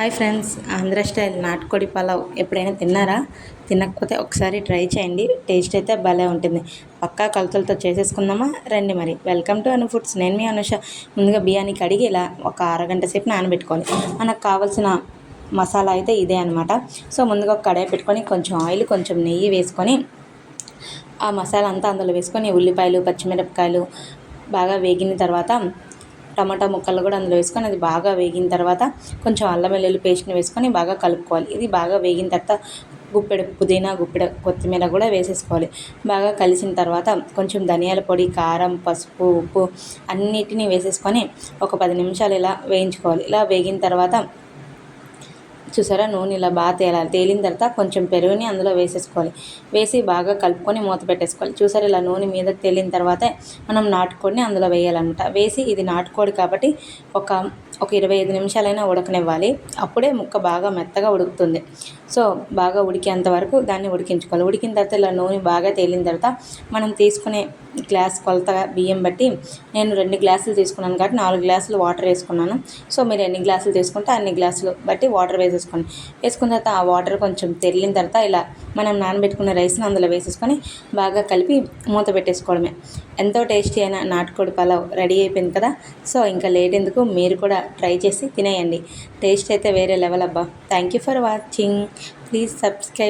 Hi friends Andhra style నాటుకోడి పలావ్ ఎప్పుడైనా తిన్నారా? తినకపోతే ఒకసారి ట్రై చేయండి టేస్ట్ అయితే భలే ఉంటుంది. పక్కా కొలతలతో చేసేసుకుందామా? రండి మరి. Welcome to Anu Foods. నేను మీ అనుష. ముందుగా బియ్యాన్ని కడిగి ఇలా ఒక అరగంట సేపు నానబెట్టుకోవాలి మనకు కావాల్సిన మసాలా అయితే ఇదే అనమాట సో ముందుగా ఒక కడాయి పెట్టుకొని కొంచెం ఆయిల్ కొంచెం నెయ్యి వేసుకొని ఆ మసాలా అంతా అందులో వేసుకొని ఉల్లిపాయలు పచ్చిమిరపకాయలు బాగా వేగిన తర్వాత టమాటా ముక్కలు కూడా అందులో వేసుకొని అది బాగా వేగిన తర్వాత కొంచెం అల్లం వెల్లుల్లి పేస్ట్ని వేసుకొని బాగా కలుపుకోవాలి. ఇది బాగా వేగిన తర్వాత గుప్పెడు పుదీనా గుప్పెడు కొత్తిమీర కూడా వేసేసుకోవాలి. బాగా కలిసిన తర్వాత కొంచెం ధనియాల పొడి కారం పసుపు ఉప్పు అన్నిటినీ వేసేసుకొని ఒక పది నిమిషాలు ఇలా వేయించుకోవాలి. ఇలా వేగిన తర్వాత చూసారా? నూనె ఇలా బాగా తేలాలి తేలిన తర్వాత కొంచెం పెరుగుని అందులో వేసేసుకోవాలి. వేసి బాగా కలుపుకొని మూత పెట్టేసుకోవాలి. చూసారా? ఇలా నూనె మీద తేలిన తర్వాత మనం నాటుకోడిని అందులో వేయాలన్నమాట. వేసి ఇది నాటుకోడి కాబట్టి ఒక ఒక ఇరవై ఐదు నిమిషాలైనా ఉడకనివ్వాలి. అప్పుడే ముక్క బాగా మెత్తగా ఉడుకుతుంది. సో బాగా ఉడికేంత వరకు దాన్ని ఉడికించుకోవాలి. ఉడికిన తర్వాత ఇలా నూనె బాగా తేలిన తర్వాత మనం తీసుకునే గ్లాస్ కొలతగా బియ్యం బట్టి నేను రెండు గ్లాసులు తీసుకున్నాను కాబట్టి నాలుగు గ్లాసులు వాటర్ వేసుకున్నాను. సో మీరు ఎన్ని గ్లాసులు తీసుకుంటే అన్ని గ్లాసులు బట్టి వాటర్ వేసేసుకోండి వేసుకున్న తర్వాత ఆ వాటర్ కొంచెం తెరిలిన తర్వాత ఇలా మనం నానబెట్టుకున్న రైస్ని అందులో వేసేసుకొని బాగా కలిపి మూత పెట్టేసుకోవడమే. ఎంతో టేస్టీ అయిన నాటుకోడి పలావ్ రెడీ అయిపోయింది కదా? సో ఇంకా లేట్ ఎందుకు? మీరు కూడా ట్రై చేసి తినేయండి. టేస్ట్ అయితే వేరే లెవెల్ అబ్బా. Thank you for watching. Please subscribe